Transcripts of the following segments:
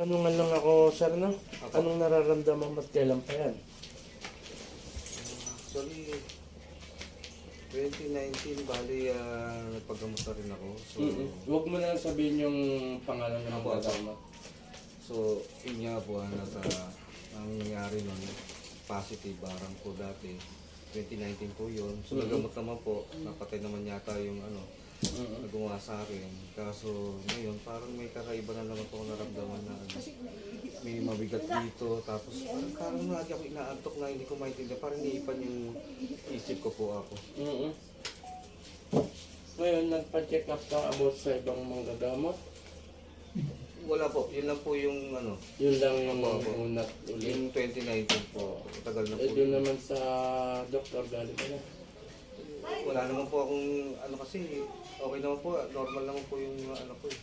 Ano nga lang ako, sir, no? Anong nararamdaman mo at kailan pa yan? Actually, 2019, bali, ah, nagpagamot na rin ako. So, Mm-mm. Huwag mo na sabihin yung pangalan ng Apo, so yun nga po, ah, nasa, ang nangyari nun, positive, barang po dati. 2019 po yun. So, nagamot naman po, napatay naman yata yung ano, Mm-mm. nagawa sa akin. Kaso, ngayon, parang may kakaiba na po ako naramdaman na may mabigat dito. Tapos, parang parang lagi ako inaantok na hindi ko maintindihan. Parang niipan yung isip ko po ako. Mm-mm. Ngayon, nagpa-check up ka about sa ibang mga gamot. Wala po, yun lang po yung ano, Yun lang yung Apo, apo. unat ulit. yung 2019 po. Tagal na po. Eh, doon naman sa doktor galing ka na. Wala naman po akong ano kasi, okay naman po, normal naman po yung ano ko. eh.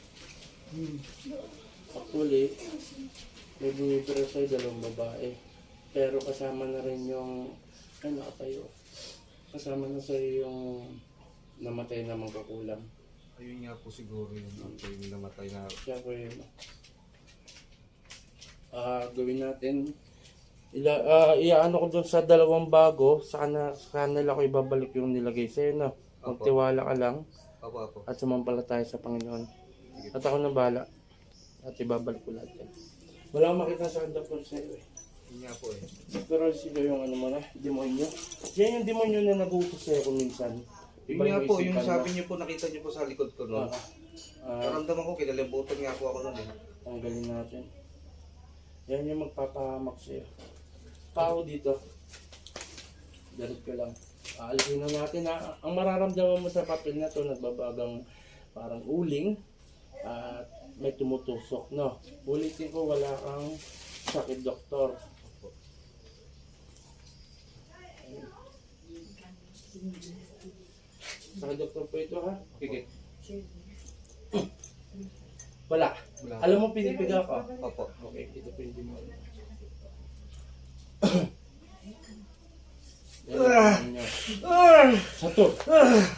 Actually, may bumibira sa'yo dalawang babae. Pero kasama na rin yung, ano kayo, kasama na sa'yo yung namatay na magkakulang. Ayun nga po siguro yung yung namatay na Kaya ko yun. Ah, gawin natin. Ila, ah, iaano ko dun sa dalawang bago, sa, kana, sa kanila ko ibabalik yung nilagay sa'yo, no? Magtiwala ka lang Apo, apo. at sumampalataya sa Panginoon. At ako na bahala. At ibabalik ko lahat yan. Wala akong makita sa doktor sa'yo eh. Nga po eh. Pero sino yung ano mo na, demonyo. Yan yung demonyo na nag-uutos sa'yo kung minsan. Yun nga po, yung sabi niyo po, nakita niyo po sa likod ko mo. no. Ah, ah, Karamdaman ko, kinalimutan nga po ako nun eh. tanggalin natin. Yan yung magpapahamak sa'yo. Pao dito. Darit ko lang. Aalisin na natin ha. Ang mararamdaman mo sa papel na to, nagbabagang parang uling at may tumutusok, no? Ulitin ko, wala kang sakit, doktor. Sakit, doktor po ito, ha? Pigit. Wala. Wala. Alam mo, pinipiga ka. Opo. Okay, ito po yung demonyo. Yan, yan. Sa to.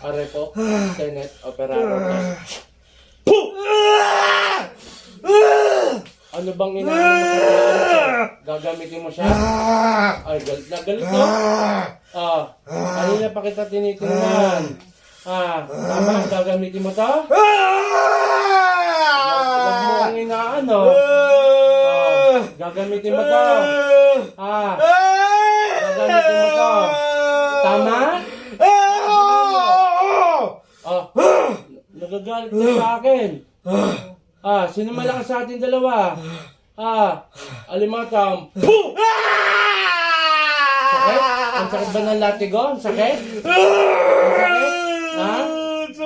Arepo, tenet, operaro. Puh! Ano bang inaano mo sa ano? Gagamitin mo siya? Ay, galit na galit to. Ah, kanina pa kita tinitingnan. Ah, tama, gagamitin mo to? Huwag mo ang inaano. Ah, gagamitin mo to. Ah, gagamitin mo to. Tama? Ah, nagagalit ka sa akin. Ah, sino malakas sa ating dalawa? Ah, alimatang. Puh! Sakit? Ang sakit ba ng latigo? Ang sakit? Ang sakit? Ha?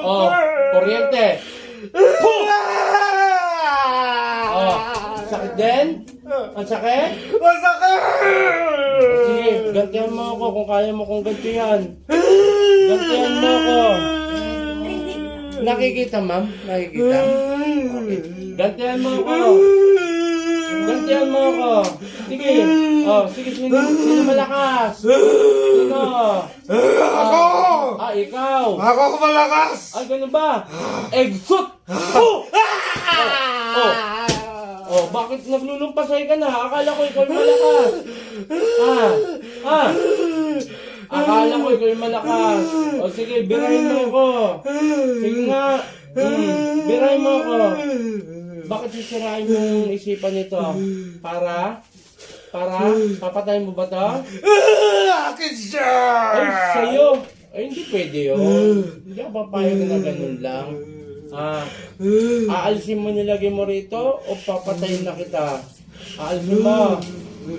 Oh, kuryente. Puh! Oh, sakit din? Ang sakit? Sige, gantihan mo ako kung kaya mo kong gantihan. Gantihan mo ako. Nakikita, ma'am? Nakikita? Okay. Gantihan mo ako. Gantihan mo ako. Sige. Oh, sige, sino, sino malakas? Sino? Ako! Ah, ikaw. Ako ko malakas! Ay, ganun ba? Exot! Oh! Oh! Bakit naglulumpasay ka na? Akala ko ikaw yung malakas. Ah! Ah! Akala ko ikaw yung malakas. O sige, birahin mo ako. Sige nga. Hmm, birahin mo ako. Bakit sisirain yung isipan nito? Para? Para? Papatayin mo ba to? Akin siya! Ay, sa'yo. Ay, hindi pwede yun. Hindi ako papayag na ganun lang. Ah, aalisin mo nilagay mo rito o papatayin na kita? Aalisin mo.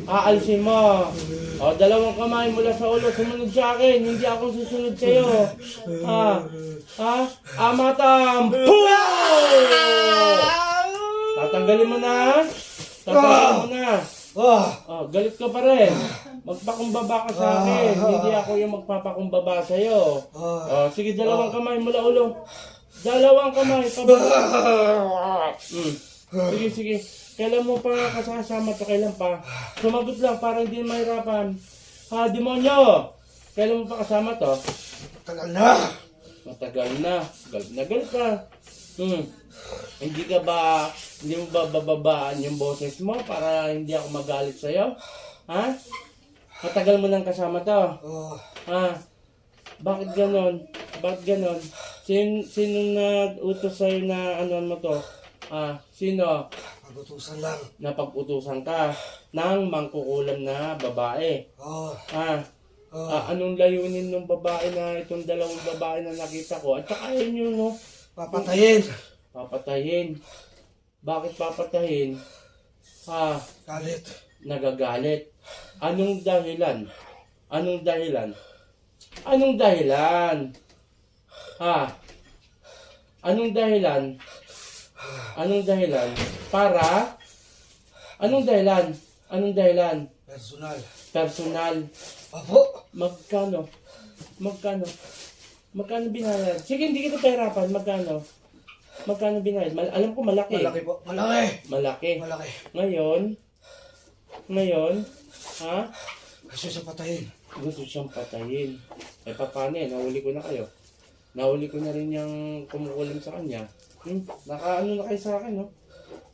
Aalisin mo. O, dalawang kamay mula sa ulo, sumunod sa akin. Hindi ako susunod sa'yo. Ah, ah, amatam. Puh! Tatanggalin mo na. Tatanggalin mo na. Ah! Oh, galit ka pa rin. Magpakumbaba ka sa akin. Hindi ako yung magpapakumbaba sa'yo. Oh, sige, dalawang kamay mula ulo. Dalawang kamay. Pababa. Hmm. Sige, sige. Kailan mo pa kasasama to? Kailan pa? Sumagot lang para hindi mahirapan. Ha, demonyo! Kailan mo pa kasama to? Tagal na! Matagal na. Galit na galit ka. Hmm. Hindi ka ba, hindi mo ba bababaan yung boses mo para hindi ako magalit sa'yo? Ha? Matagal mo nang kasama to. Oh, Ha? Bakit ganon? Bakit ganon? Sin, sino nag-utos sa'yo na ano mo to? Ah, sino? pagutusan lang. Napag-utusan ka ng mangkukulam na babae. Oh, Ha? oh. Ah, anong layunin ng babae na itong dalawang babae na nakita ko? At saka yun yun, no? Papatayin. Papatayin. Bakit papatayin? Ha? Galit. Nagagalit. Anong dahilan? Anong dahilan? Anong dahilan? Ha? Anong dahilan? Anong dahilan? Para? Anong dahilan? Anong dahilan? Personal. Personal. Opo. Magkano? Magkano? Magkano binayad? Sige, hindi kita pahirapan. Magkano? Magkano binayad? Mal- alam ko malaki. Malaki po. Malaki. Malaki. Malaki. Ngayon, ngayon, ha? Kasi sa patayin. Gusto siyang patayin. Eh, paano eh? Nahuli ko na kayo. Nahuli ko na rin yung kumukulim sa kanya. Hmm, nakaano na kayo sa akin, no?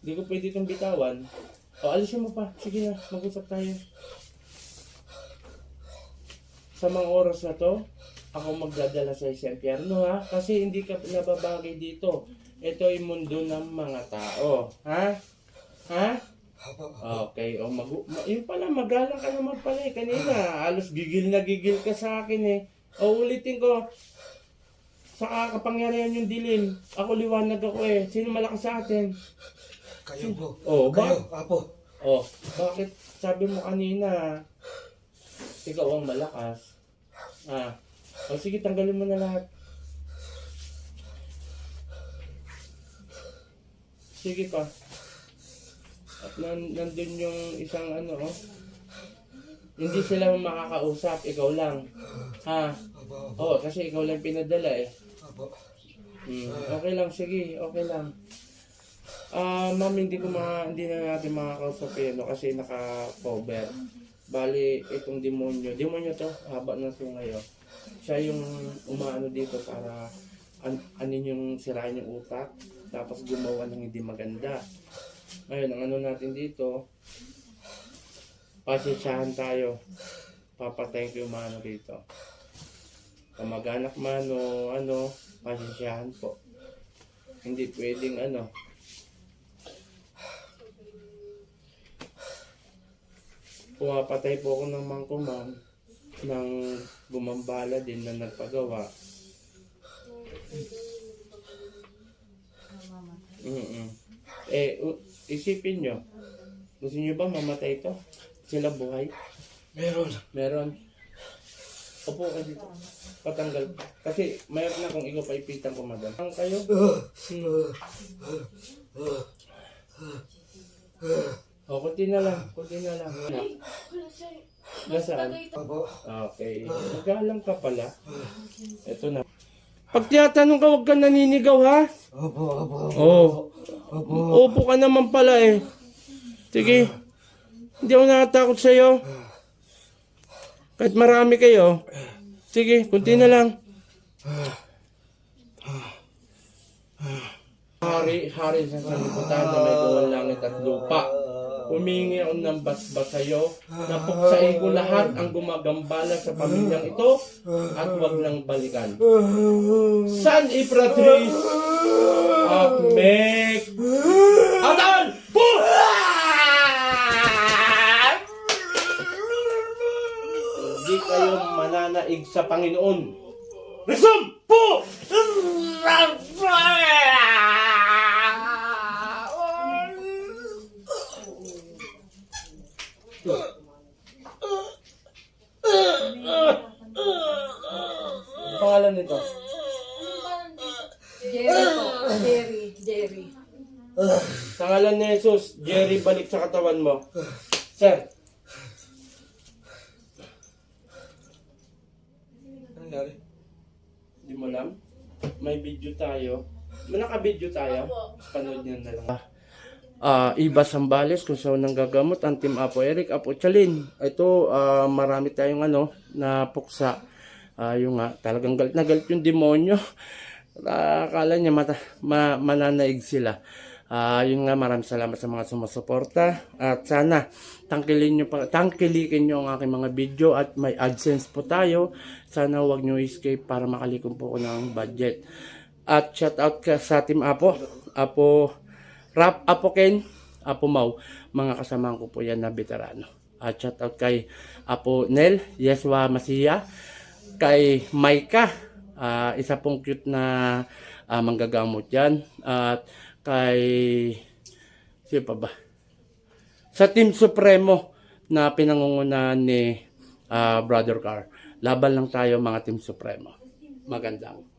Hindi ko pwede itong bitawan. O, alisin mo pa. Sige na, mag-usap tayo. Sa mga oras na to, ako magdadala sa sa impyerno, ha? Kasi hindi ka nababagay dito. Ito ay mundo ng mga tao. Ha? Ha? Okay, o mag ma- yun pala, magalang ka naman pala eh. Kanina, halos gigil na gigil ka sa akin eh. O ulitin ko, sa kapangyarihan yung dilim, ako liwanag ako eh. Sino malakas sa atin? Kayo po. Oh, Kayo. Apo. O, bakit sabi mo kanina, ikaw ang malakas? Ah, o sige, tanggalin mo na lahat. Sige pa. At nan nandun yung isang ano, oh. Hindi sila makakausap, ikaw lang. Ha? Oo, kasi ikaw lang pinadala eh. Opo. Hmm, okay lang, sige, okay lang. Ah, ma'am, hindi ko ma hindi na natin makakausap yan no, kasi naka-cover. Bali, itong demonyo, demonyo to, haba ng sungayo. Siya yung umaano dito para an anin yung sirain yung utak, tapos gumawa ng hindi maganda. Ngayon, ang ano natin dito, pasensyahan tayo. Papatayin ko yung mano dito. Kamag-anak man o ano, pasensyahan po. Hindi pwedeng ano. Pumapatay po ako ng mangkumang ng gumambala din na nagpagawa. mm Eh, u- isipin nyo, gusto nyo ba mamatay ito? Sila buhay? Meron. Meron. Opo ka dito. Patanggal. Kasi mayroon na kung ikaw paipitan ko madam. Ang kayo? O, kunti na lang. Kunti na lang. Nasaan? Opo. Okay. Magalang ka pala. Ito na. Pag tinatanong ka, huwag ka naninigaw ha? Opo. Opo. Oo. Opo. Opo ka naman pala eh. Sige. Hindi ako nakatakot sa'yo. Kahit marami kayo. Sige, kunti na lang. Hari, hari sa sanlibutan na may buwan langit at lupa. Humingi ako ng basbas sa'yo. Napuksain ko lahat ang gumagambala sa pamilyang ito at huwag nang balikan. San Ipratrice at Mek! Po! Hindi kayo mananaig sa Panginoon. Resume po! Ang pangalan nito? Jerry po. Jerry. Jerry. Sa ngalan ni Jesus, Jerry, balik sa katawan mo. Sir, nangyari? Hindi mo alam? May video tayo. Naka-video tayo. Panood nyo na lang. Ah, Iba Sambales kung saan nang gagamot ang Team Apo Eric, Apo Chalin. Ito, ah, marami tayong ano, na puksa. Ah, yung nga, talagang galit na galit yung demonyo. Akala niya mata, ma, mananaig sila. Ah, yun nga, maraming salamat sa mga sumusuporta. At sana, tangkilin nyo pa, tangkilikin nyo ang aking mga video at may AdSense po tayo. Sana huwag nyo escape para makalikom po ko ng budget. At shout out ka sa Team Apo. Apo, Rap Apo Ken, Apo Mau. Mga kasamahan ko po yan na veterano. At shout out kay Apo Nel, Yeswa Masiya, kay Maika, ah, isa pong cute na ah, manggagamot yan. At kay, sino pa ba? Sa Team Supremo na pinangungunahan ni ah, Brother Car. Laban lang tayo mga Team Supremo. Magandang